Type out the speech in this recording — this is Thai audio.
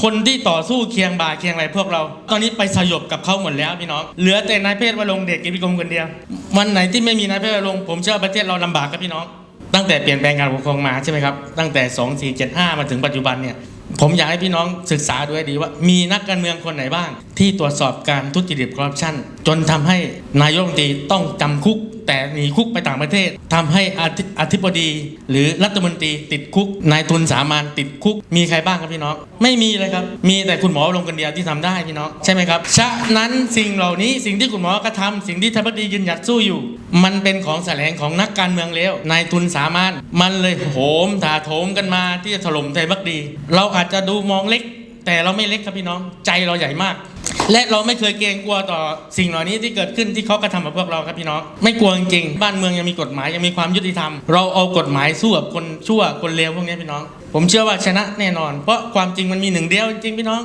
คนที่ต่อสู้เคียงบ่าเคียงไหลพวกเรา ตอนนี้ไปสยบกับเขาหมดแล้วพี่น้องเหลือแต่นายเพศวรงเดชกิจวิกรมคนเดียว วันไหนที่ไม่มีนายเพศวรงผมเชื่อประเทศเราลำบากครับพี่น้อง ตั้งแต่เปลี่ยนแปลงการปกครองมาใช่ไหมครับตั้งแต่ 2475 มาถึงปัจจุบันเนี่ยผมอยากให้พี่น้องศึกษาดูให้ดีว่า มีนักการเมืองคนไหนบ้าง ที่ตรวจสอบการทุจริตคอร์รัปชันจนทำให้นายกรัฐมนตรีต้องจำคุก แต่หนีคุกไปต่างประเทศทำให้อธิบดี หรือรัฐมนตรีติดคุกนายทุนสามัญติดคุก มีใครบ้างครับพี่น้อง ไม่มีเลยครับ มีแต่คุณหมอลงคนเดียวที่ทำได้พี่น้องใช่ไหมครับฉะนั้นสิ่งเหล่านี้สิ่งที่คุณหมอกระทำสิ่งที่ทบดียืนหยัดสู้อยู่ มันเป็นของแสลงของนักการเมืองแล้วนายทุนสามัญมันเลยโหมถาโถมกันมาที่จะถล่มไทยพักดี เราอาจจะดูมองเล็ก แต่เราไม่เล็กครับพี่น้องใจเราใหญ่มาก และเราไม่เคยเกรงกลัวต่อสิ่งเหล่านี้ที่เกิดขึ้นที่เขากระทำกับพวกเราครับพี่น้อง ไม่กลัวจริงๆบ้านเมืองยังมีกฎหมายยังมีความยุติธรรม เราเอากฎหมายสู้กับคนชั่วคนเลวพวกนี้พี่น้อง ผมเชื่อว่าชนะแน่นอน เพราะความจริงมันมีหนึ่งเดียวจริงๆพี่น้อง